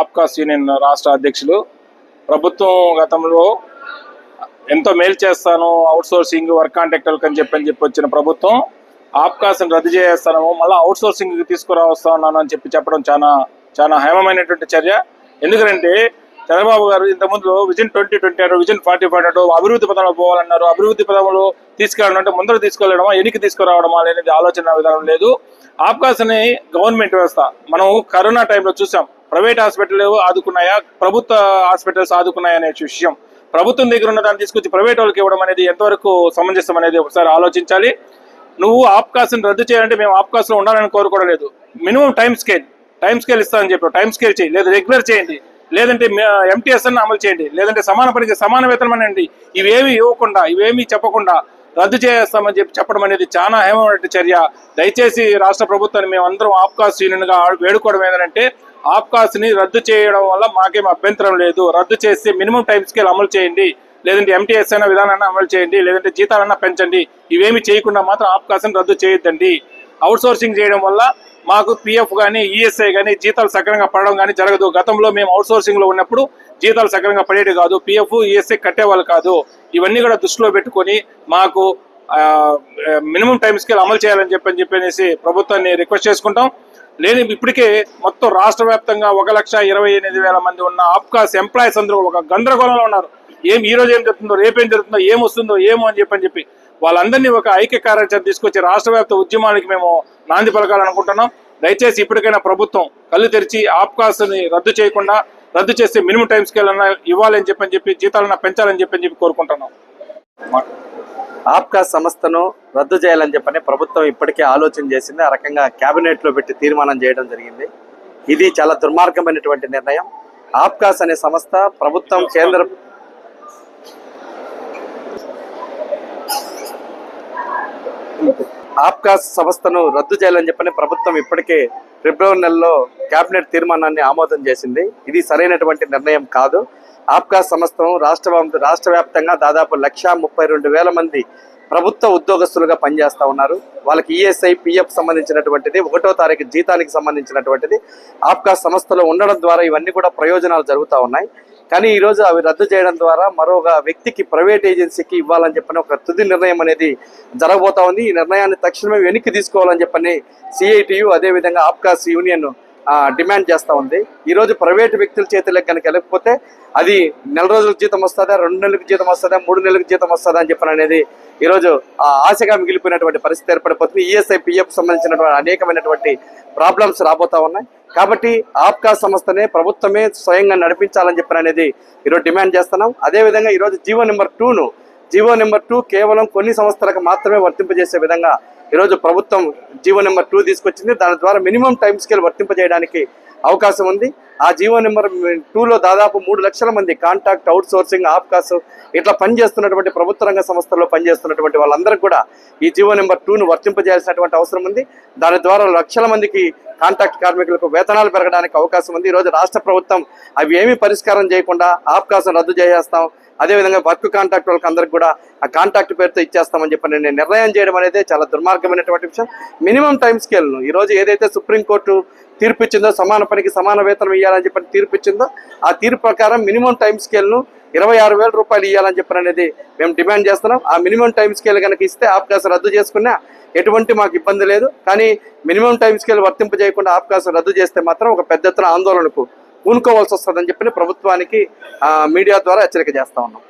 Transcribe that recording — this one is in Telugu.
ఆప్కాస్ యూనియన్ రాష్ట్ర అధ్యక్షులు ప్రభుత్వం గతంలో ఎంతో మేలు చేస్తాను అవుట్ సోర్సింగ్ వర్క్ కాంట్రాక్టర్లకు అని చెప్పని చెప్పి వచ్చిన ప్రభుత్వం ఆప్కాస్ని రద్దు చేస్తాను మళ్ళీ అవుట్ సోర్సింగ్ తీసుకురావస్తా ఉన్నాను అని చెప్పి చెప్పడం చాలా చాలా హేమమైనటువంటి చర్య. ఎందుకంటే చంద్రబాబు గారు ఇంతకుముందు విజన్ ట్వంటీ ట్వంటీ అన్నారు విజన్ ఫార్టీ ఫైవ్ అన్నారు అభివృద్ధి పదంలో పోవాలన్నారు. అభివృద్ధి పదంలో తీసుకెళ్ళాలంటే ముందర తీసుకెళ్ళడమా ఎనికి తీసుకురావడమా అనేది ఆలోచన విధానం లేదు. ఆప్కాస్ని గవర్నమెంట్ వ్యవస్థ మనం కరోనా టైంలో చూసాం. ప్రైవేట్ హాస్పిటల్ ఆదుకున్నాయా? ప్రభుత్వ హాస్పిటల్స్ ఆదుకున్నాయా అనే విషయం. ప్రభుత్వం దగ్గర ఉన్న దాన్ని తీసుకొచ్చి ప్రైవేట్ వాళ్ళకి ఇవ్వడం అనేది ఎంతవరకు సమంజసం అనేది ఒకసారి ఆలోచించాలి. నువ్వు ఆప్కాస్ని రద్దు చేయాలంటే మేము ఆప్కాస్లో ఉండాలని కోరుకోవడం లేదు. Minimum time scale time scale ఇస్తానని చెప్పి టైం స్కేల్ చేయి. లేదా రెగ్యులర్ చేయండి. లేదంటే ఎంటీఎస్ఎన్ అమలు చేయండి. లేదంటే సమాన పనికి సమాన వేతనం అనండి. ఇవేమి ఇవ్వకుండా ఇవేమి చెప్పకుండా రద్దు చేస్తామని చెప్పి చెప్పడం అనేది చాలా హేమమైన చర్య. దయచేసి రాష్ట్ర ప్రభుత్వాన్ని మేము అందరం ఆప్కాస్ యూనియన్గా వేడుకోవడం ఏంటంటే ఆప్కాస్ని రద్దు చేయడం వల్ల మాకేం అభ్యంతరం లేదు. రద్దు చేసి మినిమం టైం స్కేల్ అమలు చేయండి. లేదంటే ఎంటీఎస్ అయినా విధానాన్ని అమలు చేయండి. లేదంటే జీతాలన్నా పెంచండి. ఇవేమి చేయకుండా మాత్రం ఆప్కాస్ని రద్దు చేయొద్దండి. అవుట్సోర్సింగ్ చేయడం వల్ల మాకు పిఎఫ్ కానీ ఈఎస్ఐ కానీ జీతాలు సక్రమంగా పడడం కానీ జరగదు. గతంలో మేము అవుట్సోర్సింగ్లో ఉన్నప్పుడు జీతాలు సక్రమంగా పడేది కాదు. పిఎఫ్ ఈఎస్ఐ కట్టేవాళ్ళు కాదు. ఇవన్నీ కూడా దృష్టిలో పెట్టుకొని మాకు మినిమం టైం స్కేల్ అమలు చేయాలని చెప్పని చెప్పనేసి ప్రభుత్వాన్ని రిక్వెస్ట్ చేసుకుంటాం. లేని ఇప్పటికే మొత్తం రాష్ట్ర వ్యాప్తంగా ఒక లక్ష ఇరవై ఎనిమిది వేల మంది ఉన్న ఆప్కాస్ ఎంప్లాయీస్ అందరూ ఒక గందరగోళంలో ఉన్నారు. ఏం ఈ రోజు ఏం జరుగుతుందో రేపేం జరుగుతుందో ఏం వస్తుందో ఏమో అని చెప్పని చెప్పి వాళ్ళందరినీ ఒక ఐక్య కార్యాచరణ తీసుకొచ్చి రాష్ట్ర వ్యాప్త ఉద్యమానికి మేము నాంది పలకాలనుకుంటున్నాం. దయచేసి ఇప్పటికైనా ప్రభుత్వం కళ్ళు తెరిచి ఆప్కాస్ని రద్దు చేయకుండా రద్దు చేస్తే మినిమం టైం స్కేల్ అన్నా ఇవ్వాలని చెప్పని చెప్పి జీతాలన్నా పెంచాలని చెప్పని చెప్పి కోరుకుంటున్నాం. ఆప్కా సంస్థను రద్దు చేయాలని చెప్పని ప్రభుత్వం ఇప్పటికే ఆలోచన చేసింది. ఆ రకంగా క్యాబినెట్లో పెట్టి తీర్మానం చేయడం జరిగింది. ఇది చాలా దుర్మార్గమైనటువంటి నిర్ణయం. ఆప్కాస్ అనే సంస్థ ప్రభుత్వం కేంద్ర ఆప్కాస్ సంస్థను రద్దు చేయాలని చెప్పని ప్రభుత్వం ఇప్పటికే ఫిబ్రవరి నెలలో కేబినెట్ తీర్మానాన్ని ఆమోదం చేసింది. ఇది సరైనటువంటి నిర్ణయం కాదు. ఆప్కాస్ సంస్థను రాష్ట్ర రాష్ట్ర వ్యాప్తంగా దాదాపు లక్ష ముప్పై రెండు వేల మంది ప్రభుత్వ ఉద్యోగస్తులుగా పనిచేస్తా ఉన్నారు. వాళ్ళకి ఈఎస్ఐ పిఎఫ్ సంబంధించినటువంటిది ఒకటో తారీఖు జీతానికి సంబంధించినటువంటిది ఆప్కాస్ సంస్థలో ఉండడం ద్వారా ఇవన్నీ కూడా ప్రయోజనాలు జరుగుతూ ఉన్నాయి. కానీ ఈ రోజు అవి రద్దు చేయడం ద్వారా మరొక వ్యక్తికి ప్రైవేట్ ఏజెన్సీకి ఇవ్వాలని చెప్పని ఒక తుది నిర్ణయం అనేది జరగబోతా ఉంది. ఈ నిర్ణయాన్ని తక్షణమే వెనక్కి తీసుకోవాలని చెప్పని సిఐటియు అదేవిధంగా ఆప్కాస్ యూనియన్ డిమాండ్ చేస్తూ ఉంది. ఈరోజు ప్రైవేటు వ్యక్తుల చేతులకు కనుక వెళ్ళకపోతే అది నెల రోజులకు జీతం వస్తుందా రెండు నెలలకు జీతం వస్తుందా మూడు నెలలకు జీతం వస్తుందా అని చెప్పిన అనేది ఈరోజు ఆ ఆశగా మిగిలిపోయినటువంటి పరిస్థితి ఏర్పడిపోతుంది. ఈఎస్ఐ పిఎఫ్ సంబంధించినటువంటి అనేకమైనటువంటి ప్రాబ్లమ్స్ రాబోతా ఉన్నాయి. కాబట్టి ఆప్కా సంస్థనే ప్రభుత్వమే స్వయంగా నడిపించాలని చెప్పిన అనేది ఈరోజు డిమాండ్ చేస్తున్నాం. అదేవిధంగా ఈరోజు జీవో నెంబర్ టూను జీవో నెంబర్ టూ కేవలం కొన్ని సంస్థలకు మాత్రమే వర్తింపజేసే విధంగా ఈరోజు ప్రభుత్వం జీవో నెంబర్ టూ తీసుకొచ్చింది. దాని ద్వారా మినిమం టైం స్కేల్ వర్తింపజేయడానికి అవకాశం ఉంది. ఆ జీవో నెంబర్ టూలో దాదాపు మూడు లక్షల మంది కాంటాక్ట్ అవుట్ సోర్సింగ్ ఆప్కాస్ ఇట్లా పనిచేస్తున్నటువంటి ప్రభుత్వ రంగ సంస్థల్లో పనిచేస్తున్నటువంటి వాళ్ళందరూ కూడా ఈ జీవో నెంబర్ టూను వర్తింపజేయాల్సినటువంటి అవసరం ఉంది. దాని ద్వారా లక్షల మందికి కాంట్రాక్ట్ కార్మికులకు వేతనాలు పెరగడానికి అవకాశం ఉంది. ఈరోజు రాష్ట్ర ప్రభుత్వం అవి ఏమీ పరిష్కారం చేయకుండా ఆప్కాసం రద్దు చేసేస్తాం. అదేవిధంగా వర్క్ కాంట్రాక్ట్ వాళ్ళకి అందరికి కూడా ఆ కాంట్రాక్ట్ పేరుతో ఇచ్చేస్తామని చెప్పి నేను నిర్ణయం చేయడం అనేది చాలా దుర్మార్గమైనటువంటి విషయం. మినిమం టైం స్కేల్ను ఈరోజు ఏదైతే సుప్రీంకోర్టు తీర్పు ఇచ్చిందో సమాన పనికి సమాన వేతనం ఇవ్వాలని చెప్పి తీర్పు ఇచ్చిందో ఆ తీర్పు ప్రకారం మినిమం టైం స్కేల్ను ఇరవై ఆరు వేల రూపాయలు ఇవ్వాలని చెప్పి అనేది మేము డిమాండ్ చేస్తున్నాం. ఆ మినిమం టైం స్కేల్ కనుక ఇస్తే ఆప్కాసం రద్దు చేసుకున్నా ఎటువంటి మాకు ఇబ్బంది లేదు. కానీ మినిమం టైం స్కేల్ వర్తింపజేయకుండా ఆప్కాసం రద్దు చేస్తే మాత్రం ఒక పెద్ద ఎత్తున ఆందోళనకు పూనుకోవాల్సి వస్తుందని చెప్పి ప్రభుత్వానికి మీడియా ద్వారా హెచ్చరిక చేస్తా ఉన్నాం.